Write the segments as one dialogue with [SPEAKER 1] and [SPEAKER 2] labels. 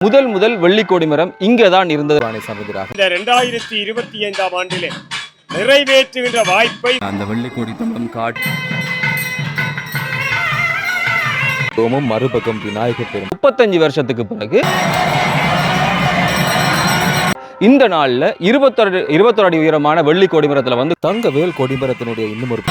[SPEAKER 1] முதல் முதல் வெள்ளிக்கோடி மரம் இங்கே தான் இருந்தது. வாணி சமுதிராக
[SPEAKER 2] இந்த ரெண்டாயிரத்தி இருபத்தி ஐந்தாம் ஆண்டிலே நிறைவேற்றுகின்ற வாய்ப்பை
[SPEAKER 1] அந்த வெள்ளிக்கோடி தம்பம் காட்டு ஓமும் மறுபக்கம் விநாயகர் பெரும். முப்பத்தஞ்சு வருஷத்துக்கு பிறகு இந்த நாள்ல இருபத்தொரு இருபத்தொரு அடி உயரமான வெள்ளி கொடிமரத்துல வந்து தங்கவேல் கொடிமரத்தினுடைய இன்னும் ஒரு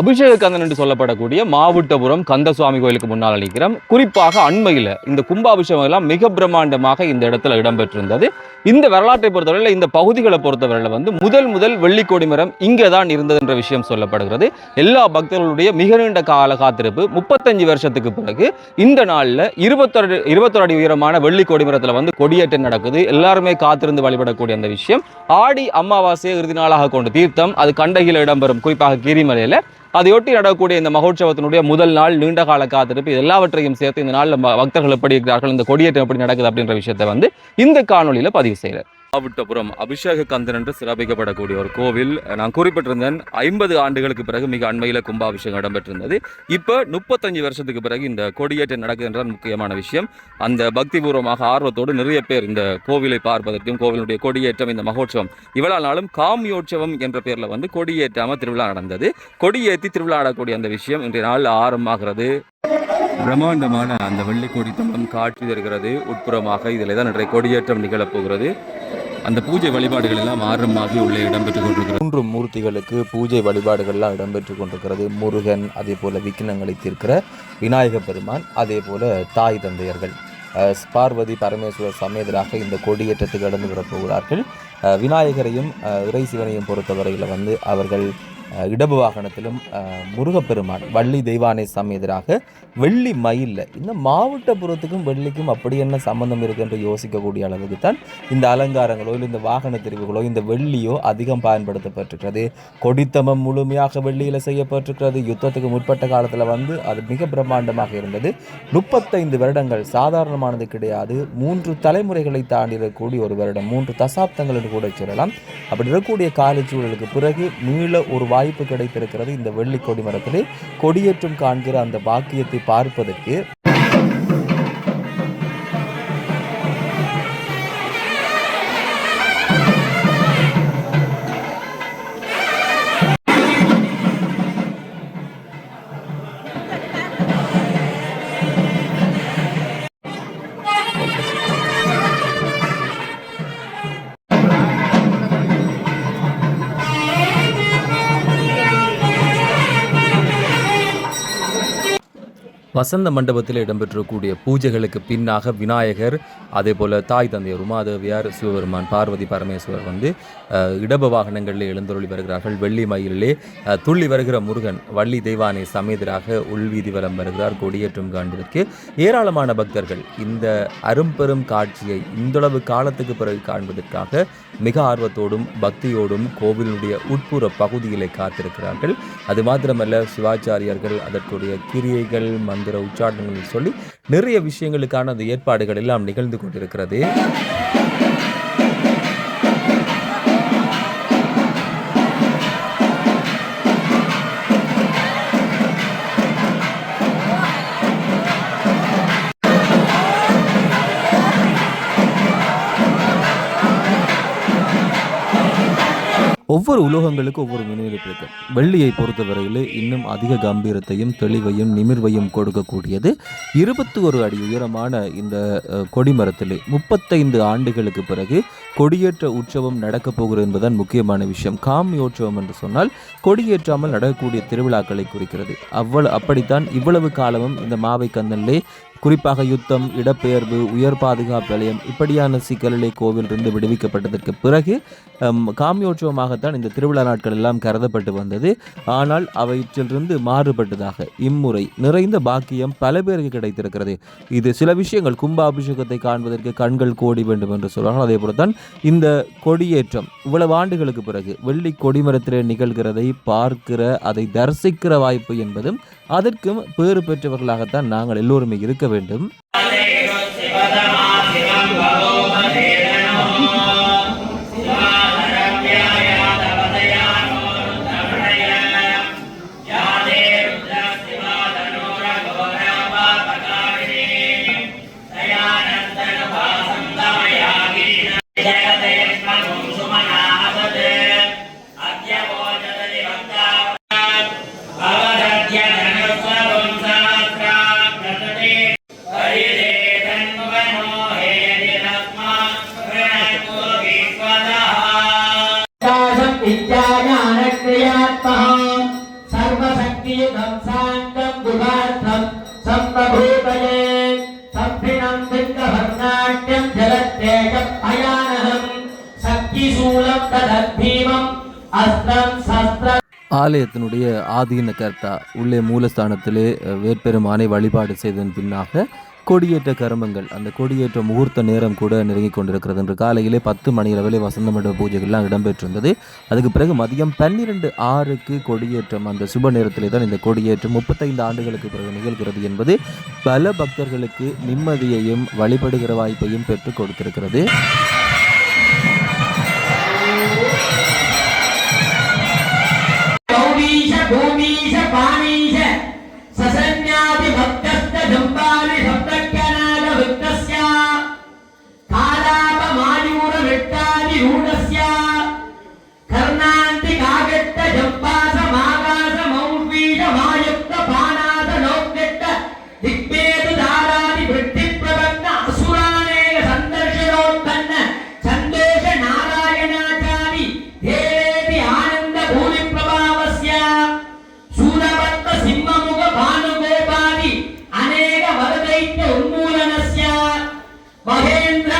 [SPEAKER 1] அபிஷேக கந்தன் என்று சொல்லப்படக்கூடிய மாவுட்டபுரம் கந்தசுவாமி கோயிலுக்கு முன்னால் நிற்கிறோம் குறிப்பாக அண்மையில் இந்த கும்பாபிஷேகம் எல்லாம் மிக பிரம்மாண்டமாக இந்த இடத்துல இடம்பெற்றிருந்தது. இந்த வரலாற்றை பொறுத்தவரையில் இந்த பகுதிகளை பொறுத்தவரையில் வந்து முதல் முதல் வெள்ளிக்கோடி மரம் இங்கே தான் இருந்தது என்ற விஷயம் சொல்லப்படுகிறது. எல்லா பக்தர்களுடைய மிக நீண்ட கால காத்திருப்பு முப்பத்தஞ்சு வருஷத்துக்கு பிறகு இந்த நாளில் இருபத்தொரு இருபத்தொரு அடி உயரமான வெள்ளிக்கோடி மரத்தில் வந்து கொடியேற்றம் நடக்குது. எல்லாருமே காத்திருந்து வழிபடக்கூடிய அந்த விஷயம். ஆடி அமாவாசையை இறுதி நாளாக கொண்டு தீர்த்தம் அது கண்டகில இடம்பெறும். குறிப்பாக கீரிமலையில் அதையொட்டி நடக்கக்கூடிய இந்த மகோற்சவத்தினுடைய முதல் நாள் நீண்ட கால காத்திருப்பு எல்லாவற்றையும் சேர்த்து இந்த நாளில் பக்தர்கள் எப்படி இருக்கிறார்கள் இந்த கொடியேற்றம் எப்படி நடக்குது அப்படின்ற விஷயத்தை வந்து இந்த காணொலியில் பதிவு செய்கிறார் மாவட்டபுரம் அபிஷேக கந்தன் என்று சிறப்பிக்கப்படக்கூடிய ஒரு கோவில். நான் குறிப்பிட்டிருந்தேன் ஐம்பது ஆண்டுகளுக்கு பிறகு மிக அண்மையில் கும்பாபிஷேகம் இடம்பெற்றிருந்தது. இப்போ முப்பத்தஞ்சு வருஷத்துக்கு பிறகு இந்த கொடியேற்றம் நடக்குது என்றால் முக்கியமான விஷயம். அந்த பக்திபூர்வமாக ஆர்வத்தோடு நிறைய பேர் இந்த கோவிலை பார்ப்பதற்கும் கோவிலுடைய கொடியேற்றம் இந்த மகோற்சவம் இவ்வளவு நாளும் காமியோற்சவம் என்ற பேரில் வந்து கொடியேற்றாமல் திருவிழா நடந்தது. கொடியேற்றி திருவிழா ஆடக்கூடிய அந்த விஷயம் இன்றைய நாள் ஆரம்பமாகிறது. பிரம்மாண்டமான அந்த வெள்ளிக்கொடி தம்பம் காட்சி தருகிறது. உட்புறமாக இதில் தான் இன்றைய கொடியேற்றம் நிகழப்போகிறது. அந்த பூஜை வழிபாடுகள் எல்லாம் ஆரம்பமாகி உள்ளே இடம்பெற்றுக் கொண்டிருக்கிறது. மூன்று மூர்த்திகளுக்கு பூஜை வழிபாடுகள்லாம் இடம்பெற்றுக் கொண்டிருக்கிறது. முருகன் அதே போல் விக்னங்களை தீர்க்கிற விநாயக பெருமான் அதே போல் தாய் தந்தையர்கள். பார்வதி பரமேஸ்வரர் சமேதராக இந்த கொடியேற்றத்துக்கு கடந்து போகிறார்கள். விநாயகரையும் இறை சிவனையும் பொறுத்தவரையில் வந்து அவர்கள் இடபு வாகனத்திலும் முருகப்பெருமான் வள்ளி தெய்வானை சமேதராக வெள்ளி மயிலில். இந்த மாவட்டபுரத்துக்கும் வெள்ளிக்கும் அப்படி என்ன சம்பந்தம் இருக்கு என்று யோசிக்கக்கூடிய அளவுக்கு தான் இந்த அலங்காரங்களோ இல்லை இந்த வாகன தெரிவுகளோ இந்த வெள்ளியோ அதிகம் பயன்படுத்தப்பட்டிருக்கிறது. கொடித்தமம் முழுமையாக வெள்ளியில் செய்யப்பட்டிருக்கிறது. யுத்தத்துக்கு முற்பட்ட காலத்தில் வந்து அது மிக பிரம்மாண்டமாக இருந்தது. முப்பத்தைந்து வருடங்கள் சாதாரணமானது கிடையாது. மூன்று தலைமுறைகளை தாண்டி இருக்கக்கூடிய ஒரு வருடம் மூன்று தசாப்தங்கள் என்று கூட சொல்லலாம். அப்படி இருக்கக்கூடிய காலச்சூழலுக்கு பிறகு மீள ஒரு வாய்ப்பு கிடைத்திருக்கிறது இந்த வெள்ளி கொடி மரத்திலே. கொடியேற்றம் காண்கிற அந்த பாக்கியத்தை பார்ப்பதற்கு வசந்த மண்டபத்தில் இடம்பெற்றக்கூடிய பூஜைகளுக்கு பின்னாக விநாயகர் அதே போல் தாய் தந்தையர் உமாதேவியார் சிவபெருமான் பார்வதி பரமேஸ்வரர் வந்து இடப வாகனங்களில் எழுந்தருளி வருகிறார்கள். வெள்ளி மயிலே துள்ளி வருகிற முருகன் வள்ளி தெய்வானை சமேதராக உள்வீதி வலம் வருகிறார். கொடியேற்றம் காண்பதற்கு ஏராளமான பக்தர்கள் இந்த அரும்பெரும் காட்சியை இந்தளவு காலத்துக்கு பிறகு காண்பதற்காக மிக ஆர்வத்தோடும் பக்தியோடும் கோவிலுடைய உட்புற பகுதியிலே காத்திருக்கிறார்கள். அது மாத்திரமல்ல சிவாச்சாரியர்கள் அதற்குரிய கிரியைகள் மந்திர உச்சாரணங்கள் சொல்லி நிறைய விஷயங்களுக்கான அந்த ஏற்பாடுகள் எல்லாம் நிகழ்ந்து கொண்டிருக்கிறது. ஒவ்வொரு உலோகங்களுக்கும் ஒவ்வொரு நினைவிழப்பு இருக்கு வெள்ளியை பொறுத்தவரையில் இன்னும் அதிக கம்பீரத்தையும் தெளிவையும் நிமிர்வையும் கொடுக்கக்கூடியது. இருபத்தி ஒரு அடி உயரமான இந்த அஹ், கொடிமரத்திலே முப்பத்தைந்து ஆண்டுகளுக்கு பிறகு கொடியேற்ற உற்சவம் நடக்கப் போகிறது என்பதுதான் முக்கியமான விஷயம். காமியோற்சவம் என்று சொன்னால் கொடியேற்றாமல் நடக்கக்கூடிய திருவிழாக்களை குறிக்கிறது. அவ்வளவு அப்படித்தான் இவ்வளவு காலமும் இந்த மாவை கந்தனிலே குறிப்பாக யுத்தம் இடப்பெயர்வு உயர் பாதுகாப்பு நிலையம் இப்படியான சிக்கலிலே கோவிலிருந்து விடுவிக்கப்பட்டதற்கு பிறகு காமியோற்சவமாகத்தான் இந்த திருவிழா நாட்கள் எல்லாம் கருதப்பட்டு வந்தது. ஆனால் அவற்றிலிருந்து மாறுபட்டதாக இம்முறை நிறைந்த பாக்கியம் பல பேருக்கு கிடைத்திருக்கிறது. இது சில விஷயங்கள். கும்பாபிஷேகத்தை காண்பதற்கு கண்கள் கோடி வேண்டும் என்று சொல்வார்கள் அதே போல தான் இந்த கொடியேற்றம் இவ்வளவு ஆண்டுகளுக்கு பிறகு வெள்ளி கொடிமரத்திலே நிகழ்கிறதை பார்க்கிற அதை தரிசிக்கிற வாய்ப்பு என்பதும் அதற்கும் பேறு பெற்றவர்களாகத்தான் நாங்கள் எல்லோருமே இருக்க வேண்டும்.
[SPEAKER 3] विद्याज्ञानक्रियात्मः सर्वशक्तियुतं साङ्गं गुहार्थं सम्प्रभूतये सम्भिनं सिद्धभरनाट्यं जलत्तेजपयानहं शक्तिशूलं तदद्भीमम् अस्त्रं शस्त्रं
[SPEAKER 4] ஆலயத்தினுடைய ஆதீன கர்த்தா உள்ளே மூலஸ்தானத்திலே அஹ், வேட்பெருமானை வழிபாடு செய்ததன் பின்னாக கொடியேற்ற கருமங்கள். அந்த கொடியேற்ற முகூர்த்த நேரம் கூட நெருங்கி கொண்டிருக்கிறது. என்று காலையிலே பத்து மணி அளவில் வசந்த மண்டப பூஜைகள்லாம் இடம்பெற்றிருந்தது. அதுக்கு பிறகு மதியம் பன்னிரெண்டு ஆறுக்கு கொடியேற்றம் அந்த சுப நேரத்திலே தான் இந்த கொடியேற்றம் முப்பத்தைந்து ஆண்டுகளுக்கு பிறகு நிகழ்கிறது என்பது பல பக்தர்களுக்கு நிம்மதியையும் வழிபடுகிற வாய்ப்பையும் பெற்றுக் கொடுத்திருக்கிறது.
[SPEAKER 3] பூமீஷ பூமீஷ சசன்யாதி பக்த वरदैत्य उन्मूलनस्य महेन्द्र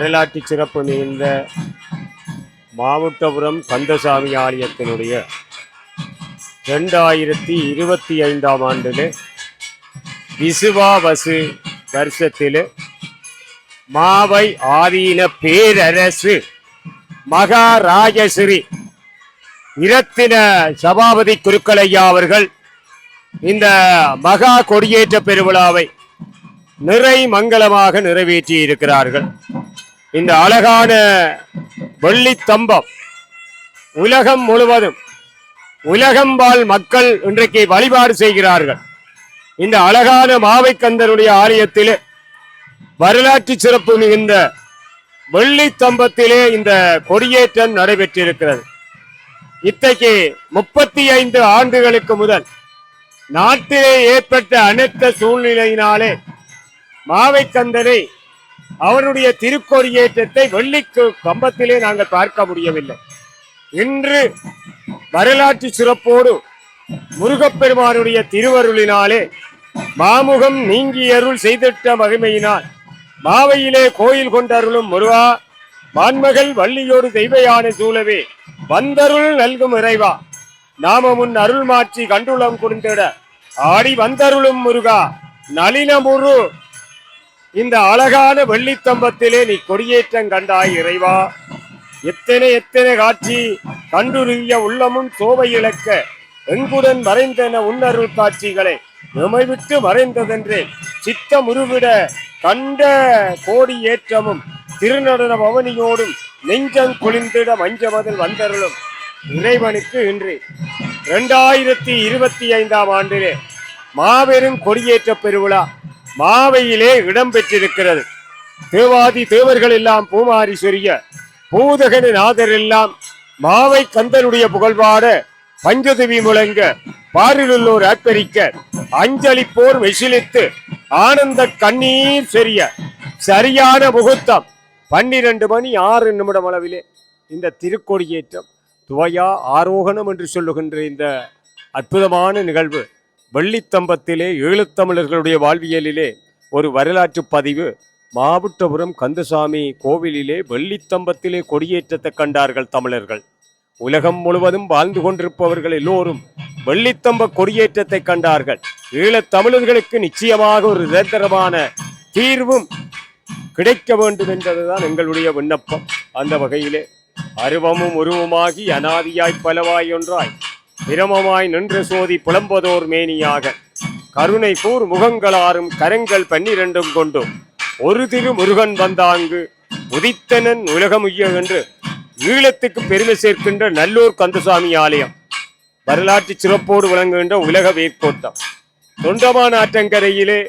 [SPEAKER 2] வரலாற்று சிறப்பு மிகுந்த மாவட்டபுரம் கந்தசாமி ஆலயத்தினுடைய ரெண்டாயிரத்தி இருபத்தி ஐந்தாம் ஆண்டில் விசுவாவசு வருஷத்தில் மாவை ஆதீன பேரரசு மகாராஜஸ்ரீ இரத்தின சபாபதி குருக்கலையா அவர்கள் இந்த மகா கொடியேற்ற பெருவிழாவை நிறை மங்களமாக நிறைவேற்றி இருக்கிறார்கள் இந்த அழகான வெள்ளித்தம்பம் உலகம் முழுவதும் உலகம் வாழ் மக்கள் இன்றைக்கு வழிபாடு செய்கிறார்கள். இந்த அழகான மாவைக்கந்தருடைய ஆலயத்திலே வரலாற்று சிறப்பு மிகுந்த வெள்ளித்தம்பத்திலே இந்த கொடியேற்றம் நடைபெற்றிருக்கிறது. இத்தகைக்கு முப்பத்தி ஐந்து ஆண்டுகளுக்கு முதல் நாட்டிலே ஏற்பட்ட அனைத்த சூழ்நிலையினாலே மாவைக்கந்தனை அவருடைய திருக்கொடியேற்றத்தை வெள்ளிக்கு கம்பத்திலே நாங்கள் பார்க்க முடியவில்லை. இன்று வரலாற்று சிறப்போடு முருகப்பெருமானுடைய திருவருளினாலே மாமுகம் நீங்கி அருள் செய்திட்ட மகிமையினால் மாவையிலே கோயில் கொண்டருளும் முருகா மான்மகள் வள்ளியோடு தெய்வையான சூழவே வந்தருள் நல்கும் இறைவா நாம முன் அருள் மாற்றி கண்டுளம் குடிந்திட ஆடி வந்தருளும் முருகா நளினமுரு இந்த அழகான வெள்ளித்தம்பத்திலே நீ கொடியேற்றம் கண்டாய் இறைவா. எத்தனை எத்தனை காட்சி கண்டுருகிய உள்ளமும் சோவை இழக்க எங்குடன் மறைந்தன உன்னருள் காட்சிகளை எமை விட்டு மறைந்ததென்றே சித்த முருவிட கண்ட கோடி ஏற்றமும் திருநடன பவனியோடும் நெஞ்சம் குளிர்ந்திட மஞ்சமதில் வந்தருளும் இறைவனுக்கு இன்று. இரண்டாயிரத்தி இருபத்தி ஐந்தாம் ஆண்டிலே மாபெரும் கொடியேற்ற பெருவிழா மாவையிலே இடம்பெற்றிருக்கிறது. தேவாதி தேவர்கள் எல்லாம் பூமாரி சொரிய பூதகனின் நாதர் எல்லாம் மாவை கந்தனுடைய புகழ்வாட பஞ்சதவி முழங்க பாரிலுள்ளோர் ஆர்ப்பரிக்க அஞ்சலிப்போர் வெசிலித்து ஆனந்த கண்ணீர் செறிய சரியான முகூர்த்தம். பன்னிரண்டு மணி ஆறு நிமிடம் அளவிலே இந்த திருக்கொடியேற்றம் துவையா ஆரோகணம் என்று சொல்லுகின்ற இந்த அற்புதமான நிகழ்வு. வெள்ளித்தம்பத்திலே ஈழத்தமிழர்களுடைய வாழ்வியலிலே ஒரு வரலாற்று பதிவு. மாவட்டபுரம் கந்தசாமி கோவிலிலே வெள்ளித்தம்பத்திலே கொடியேற்றத்தை கண்டார்கள் தமிழர்கள். உலகம் முழுவதும் வாழ்ந்து கொண்டிருப்பவர்கள் எல்லோரும் வெள்ளித்தம்ப கொடியேற்றத்தை கண்டார்கள். ஈழத்தமிழர்களுக்கு நிச்சயமாக ஒரு நிரந்தரமான தீர்வும் கிடைக்க வேண்டும் என்பதுதான் எங்களுடைய விண்ணப்பம். அந்த வகையிலே அருவமும் உருவமாகி அனாதியாய் பலவாய் ஒன்றாய் பிரமமாய் நின்ற சோதி புலம்பதோர் மேனியாக. கருணை கூர் முகங்களாரும் கரங்கள் பன்னிரண்டும் கொண்டும் ஒரு திரு முருகன் வந்தாங்கு உதித்தனன் உலகமுய்ய என்று ஈழத்துக்கு பெருமை சேர்க்கின்ற நல்லூர் கந்தசாமி ஆலயம். வரலாற்று சிறப்போடு விளங்குகின்ற உலக வேர்க்கோட்டம் தொண்டமான ஆற்றங்கரையிலே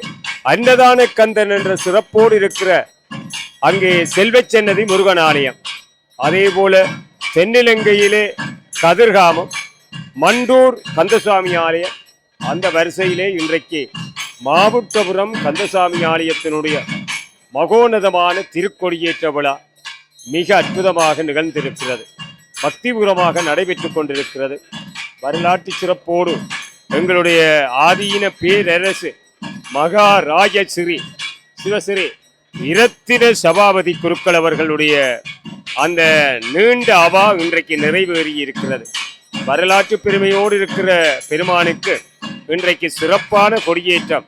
[SPEAKER 2] அன்னதான கந்தன் என்ற சிறப்போடு இருக்கிற அங்கே செல்வச்சன்னதி முருகன் ஆலயம். அதே போல தென்னிலங்கையிலே கதிர்காமம் மண்டூர் கந்தசாமி ஆலயம். அந்த வரிசையிலே இன்றைக்கு மாவட்டபுரம் கந்தசாமி ஆலயத்தினுடைய மகோன்னதமான திருக்கொடியேற்ற விழா மிக அற்புதமாக நிகழ்ந்திருக்கிறது. பக்திபுரமாக நடைபெற்றுக் கொண்டிருக்கிறது. வரலாற்று சிறப்போடு எங்களுடைய ஆதீன பேரரசு மகாராஜஸ்ரீ சிவசிறி இரத்தின சபாபதி குருக்கள் அவர்களுடைய அந்த நீண்ட அவா இன்றைக்கு நிறைவேறி இருக்கிறது வரலாற்று பெருமையோடு இருக்கிற பெருமானுக்கு இன்றைக்கு சிறப்பான கொடியேற்றம்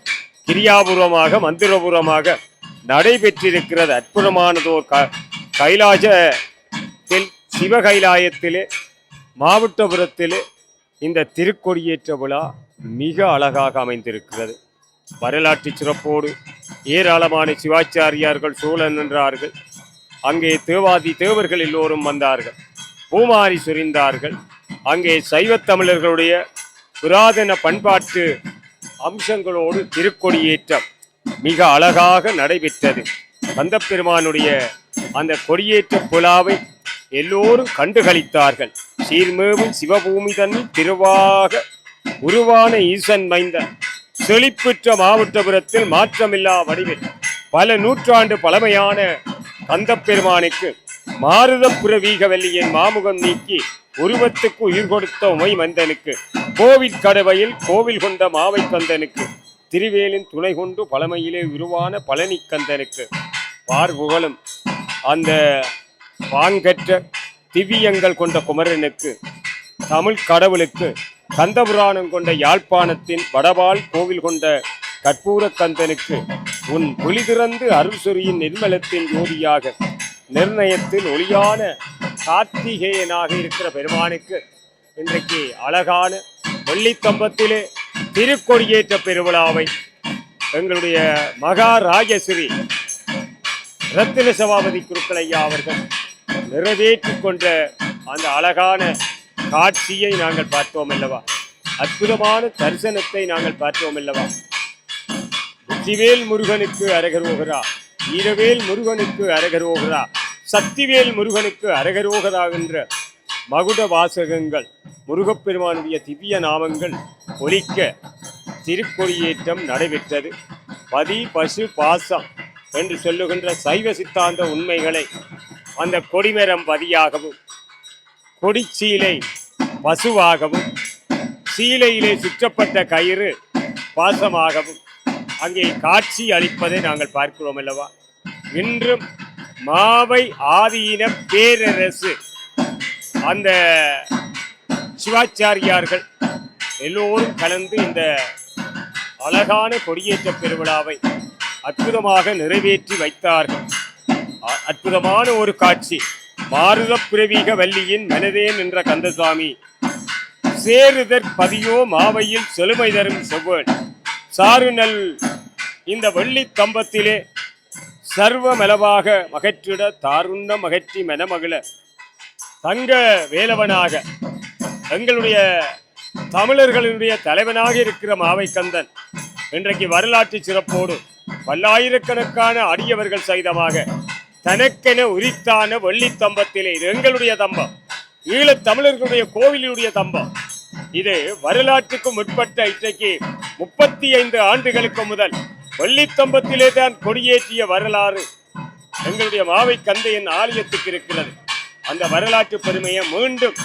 [SPEAKER 2] கிரியாபூர்வமாக மந்திரபூர்வமாக நடைபெற்றிருக்கிறது. அற்புதமானதோர் க கைலாசத்தில் சிவகைலாயத்திலே மாவட்டபுரத்திலே இந்த திருக்கொடியேற்ற விழா மிக அழகாக அமைந்திருக்கிறது. வரலாற்று சிறப்போடு ஏராளமான சிவாச்சாரியார்கள் சூழ நின்றார்கள் அங்கே தேவாதி தேவர்கள் எல்லோரும் வந்தார்கள். பூமாரி சுரிந்தார்கள். அங்கே சைவத் தமிழர்களுடைய புராதன பண்பாட்டு அம்சங்களோடு திருக்கொடியேற்றம் மிக அழகாக நடைபெற்றது. கந்தப்பெருமானுடைய அந்த கொடியேற்ற புலாவை எல்லோரும் கண்டுகளித்தார்கள். சீர்மேவும் சிவபூமி தன் திருவாக உருவான ஈசன் மைந்த செழிப்புற்ற மாவட்டபுரத்தில் மாற்றமில்லா வடிவில் பல நூற்றாண்டு பழமையான கந்தப்பெருமானுக்கு மாருதப்புற வீகவல்லியின் மாமுகம் நீக்கி உருவத்துக்கு உயிர் கொடுத்த உமை மந்தனுக்கு கோவிட் கடவையில் கோவில் கொண்ட மாவை கந்தனுக்கு திருவேலின் துணை கொண்டு பழமையிலே உருவான பழனி கந்தனுக்கு பார்புகழும் அந்த பாங்கற்ற திவ்யங்கள் கொண்ட குமரனுக்கு தமிழ் கடவுளுக்கு கந்தபுராணம் கொண்ட யாழ்ப்பாணத்தின் வடபால் கோவில் கொண்ட கற்பூர கந்தனுக்கு உன் புலி திறந்து அருள் சொரியின் நிர்மலத்தின் ஜோதியாக நிர்ணயத்தில் ஒளியான கார்த்திகேயனாக இருக்கிற பெருமானுக்கு இன்றைக்கு அழகான வெள்ளித்தம்பத்திலே திருக்கொடியேற்ற பெருவிழாவை எங்களுடைய மகா ராஜஸ்ரீ ரத்தின சபாபதி குருக்களையா அவர்கள் நிறைவேற்றி கொண்ட அந்த அழகான காட்சியை நாங்கள் பார்த்தோம் அல்லவா? அற்புதமான தரிசனத்தை நாங்கள் பார்த்தோம் அல்லவா? வெற்றிவேல் முருகனுக்கு அரகரோகரா வீரவேல் முருகனுக்கு அரகரோகரா சக்திவேல் முருகனுக்கு அரகரோகதாகின்ற மகுட வாசகங்கள் முருகப்பெருமானுடைய திவ்ய நாமங்கள் ஒலிக்க திருக்கொடியேற்றம் நடைபெற்றது. பதி பசு பாசம் என்று சொல்லுகின்ற சைவ சித்தாந்த உண்மைகளை அந்த கொடிமரம் பதியாகவும் கொடிச்சீலை பசுவாகவும் சீலையிலே சுற்றப்பட்ட கயிறு பாசமாகவும் அங்கே காட்சி அளிப்பதை நாங்கள் பார்க்கிறோம் அல்லவா? இன்றும் மாவை ஆதீன பேரரசு. அந்த சிவாச்சாரியார்கள் எல்லோரும் கலந்து இந்த அழகான கொடியேற்ற பெருவிழாவை அற்புதமாக நிறைவேற்றி வைத்தார்கள். அ- அற்புதமான ஒரு காட்சி. மாருத பிரவீக வள்ளியின் மனதேன் என்ற கந்தசாமி சேருதற் பதியோ மாவையில் செழுமை தரும் செவ்வன் சாருநல் இந்த வெள்ளி கம்பத்திலே சர்வமெலவாக மகற்றிட தாருண்ண மகற்றி மெனமகிழ தங்க வேலவனாக எங்களுடைய தமிழர்களுடைய தலைவனாக இருக்கிற மாவைக்கந்தன் இன்றைக்கு வரலாற்று சிறப்போடு பல்லாயிரக்கணக்கான அடியவர்கள் சகிதமாக தனக்கென உரித்தான வெள்ளித்தம்பத்திலே இது எங்களுடைய தம்பம். ஈழத் தமிழர்களுடைய கோவிலுடைய தம்பம். இது வரலாற்றுக்கும் முற்பட்ட இன்றைக்கு முப்பத்தி ஐந்து ஆண்டுகளுக்கு முதல் வள்ளித்தம்பத்திலே தான் கொடியேற்றிய வரலாறு எங்களுடைய மாவை கந்தையின் ஆலயத்துக்கு இருக்கிறது. அந்த வரலாற்று பெருமையை மீண்டும்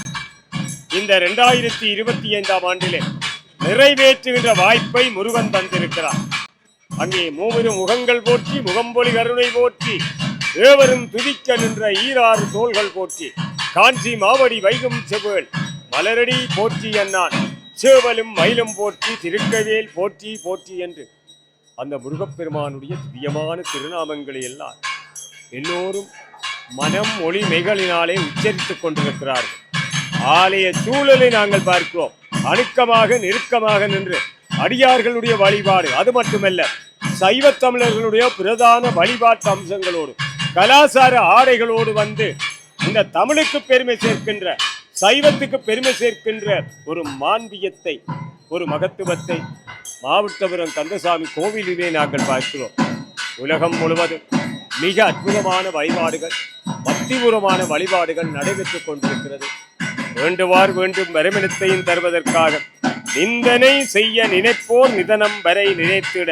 [SPEAKER 2] இந்த ரெண்டாயிரத்தி இருபத்தி ஐந்தாம் ஆண்டிலே நிறைவேற்றுகின்ற வாய்ப்பை முருகன் தந்திருக்கிறார். அங்கே மூவரும் முகங்கள் போற்றி முகம்பொலி கருணை போற்றி ஏவரும் துதிக்க நின்ற ஈராறு தோள்கள் போற்றி காஞ்சி மாவடி வைகும் செவ்வேள் மலரடி போற்றி என்னான் சேவலும் மயிலும் போற்றி திருக்கவேல் போற்றி போற்றி என்று அந்த முருகப்பெருமானுடைய திவ்யமான திருநாமங்களை எல்லாம் எல்லோரும் மனம் ஒளி மெய்களினாலே உச்சரித்துக் கொண்டிருக்கிறார்கள். ஆலய சூழலை நாங்கள் பார்க்கிறோம். அணுக்கமாக நெருக்கமாக நின்று அடியார்களுடைய வழிபாடு. அது மட்டுமல்ல சைவ தமிழர்களுடைய பிரதான வழிபாட்டு அம்சங்களோடு கலாசார ஆடைகளோடு வந்து இந்த தமிழுக்கு பெருமை சேர்க்கின்ற சைவத்துக்கு பெருமை சேர்க்கின்ற ஒரு மாண்பியத்தை ஒரு மகத்துவத்தை மாவட்டபுரம் கந்தசாமி கோவிலிலே நாங்கள் பார்க்கிறோம். உலகம் முழுவதும் மிக அற்புதமான வழிபாடுகள் பக்திபூர்வமான வழிபாடுகள் நடைபெற்றுக் கொண்டிருக்கிறது. வேண்டுவார் வேண்டும் வருமனத்தையும் தருவதற்காக நிந்தனை செய்ய நினைப்போர் நிதனம் வரை நினைத்திட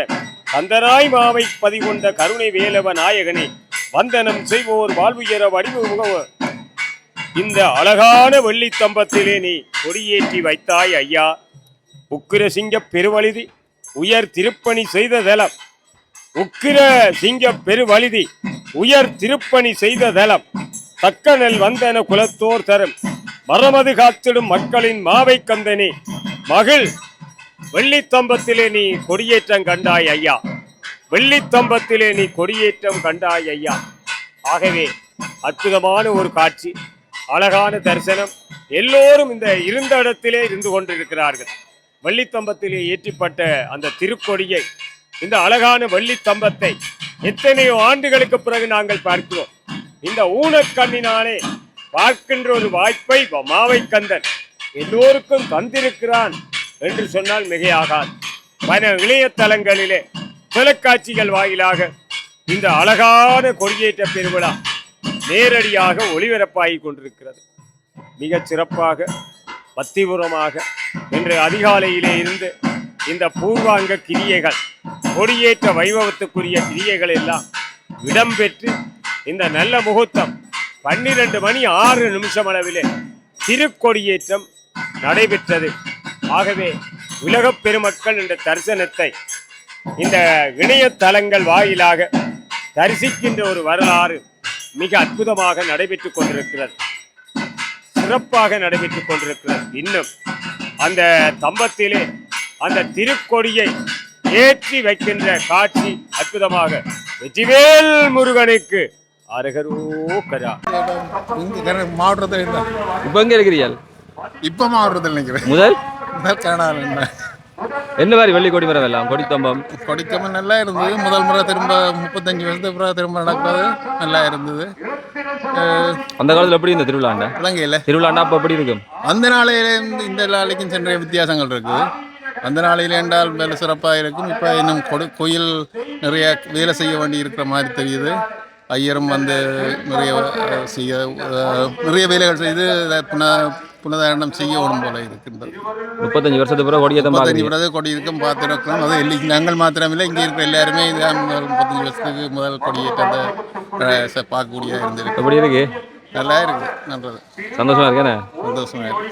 [SPEAKER 2] கந்தராய் மாவை பதிகொண்ட கருணை வேலவ நாயகனே வந்தனம் செய்வோர் வாழ்வுயர வடிவு இந்த அழகான வெள்ளித்தம்பத்திலே நீ கொடியேற்றி வைத்தாய் ஐயா. உக்கிரசிங்க பெருவழுதி உயர் திருப்பணி செய்த தலம். உக்கிர சிங்க பெருவழுதி உயர் திருப்பணி செய்த தலம். தக்கநல் வந்தன குலத்தோர் தரும். மரமது காத்திடும் மக்களின் மாவை கந்தனே. மகிழ் வெள்ளித்தம்பத்திலே நீ கொடியேற்றம் கண்டாய் ஐயா. வெள்ளித்தம்பத்திலே நீ கொடியேற்றம் கண்டாய் ஐயா. ஆகவே அற்புதமான ஒரு காட்சி அழகான தரிசனம். எல்லோரும் இந்த இருந்த இடத்திலே இருந்து கொண்டிருக்கிறார்கள். வள்ளித்தம்பத்திலே ஏற்றிப்பட்ட அந்த திருக்கொடியை இந்த அழகான வள்ளித்தம்பத்தை எத்தனையோ ஆண்டுகளுக்கு பிறகு நாங்கள் பார்க்கிறோம். இந்த ஊனக்கண்ணினாலே பார்க்கின்ற ஒரு வாய்ப்பை மாவை கந்தன் எல்லோருக்கும் தந்திருக்கிறான் என்று சொன்னால் மிகையாகாது. பல இணையதளங்களிலே தொலைக்காட்சிகள் வாயிலாக இந்த அழகான கொடியேற்ற பெருவிழா நேரடியாக ஒளிபரப்பாகிக் கொண்டிருக்கிறது. மிகச் சிறப்பாக பக்திபூர்வமாக இன்று அதிகாலையிலே இருந்து இந்த பூர்வாங்க கிரியைகள் கொடியேற்ற வைபவத்துக்குரிய கிரியைகள் எல்லாம் இடம்பெற்று இந்த நல்ல முகூர்த்தம் பன்னிரண்டு மணி ஆறு நிமிஷம் அளவிலே திருக்கொடியேற்றம் நடைபெற்றது. ஆகவே உலகப் பெருமக்கள் இந்த தரிசனத்தை இந்த இணையதளங்கள் வாயிலாக தரிசிக்கின்ற ஒரு வரலாறு மிக அற்புதமாக நடைபெற்றுக் கொண்டிருக்கிறது. சிறப்பாக நடைபெற்றுக் கொண்டிருக்கிறது. இன்னும் அந்த தம்பத்திலே அந்த திருக்கொடியை ஏற்றி வைக்கின்ற காட்சி அற்புதமாக வெற்றிவேல் முருகனுக்கு அரகரோகரா
[SPEAKER 5] இங்க மாவட்டத்தில் இல்லை
[SPEAKER 1] இப்போ எங்க இருக்கிறீர்கள்
[SPEAKER 5] இப்போ மாவட்டத்தில் நினைக்கிறேன்.
[SPEAKER 1] முதல்?
[SPEAKER 5] முதல் கனடாவில்
[SPEAKER 1] என்ன? மாதிரி வெள்ளி கொடி மரம் எல்லாம்? கொடித்தம்பம்
[SPEAKER 5] கொடிக்கம்பம் நல்லா இருந்தது. முதல் முறை திரும்ப முப்பத்தஞ்சு வருஷத்துக்கு பிறகு திரும்ப நடக்கிறது நல்லா இருந்தது.
[SPEAKER 1] அந்த காலத்துல எப்படி இந்த திருவிழாண்ட
[SPEAKER 5] இலங்கையில்.
[SPEAKER 1] திருவிழாண்டா அப்ப எப்படி இருக்கும்?
[SPEAKER 5] அந்த நாளையிலேருந்து இந்த நாளைக்கும் சென்ற வித்தியாசங்கள் இருக்குது அந்த நாளையில் என்றால் வேலை சிறப்பாக இருக்கும். இப்போ இன்னும் கொடு கோயில் நிறைய வேலை செய்ய வேண்டி இருக்கிற மாதிரி தெரியுது. ஐயரும் வந்து நிறைய செய்ய நிறைய வேலைகள் செய்து புனதாரணம் செய்யணும் போல இருக்கின்றது.
[SPEAKER 1] முப்பத்தஞ்சு வருஷத்துக்கு பிறகு கொடியேற்றம்
[SPEAKER 5] முப்பத்தஞ்சு
[SPEAKER 1] பாக்குறீங்க
[SPEAKER 5] பிறகு கொடி இருக்கும் பார்த்துருக்கிறோம். அது இல்லை நாங்கள் மாத்திரமில்லை இங்கே இருக்கிற எல்லாருமே முதல் முப்பத்தஞ்சு வருஷத்துக்கு முதல் கொடியேற்றத்தை பார்க்கக்கூடிய இருந்திருக்கு.
[SPEAKER 1] எப்படி இருக்கு?
[SPEAKER 5] நல்லா இருக்கு நல்லது.
[SPEAKER 1] சந்தோஷமா இருக்கேனே?
[SPEAKER 5] சந்தோஷமா இருக்கு.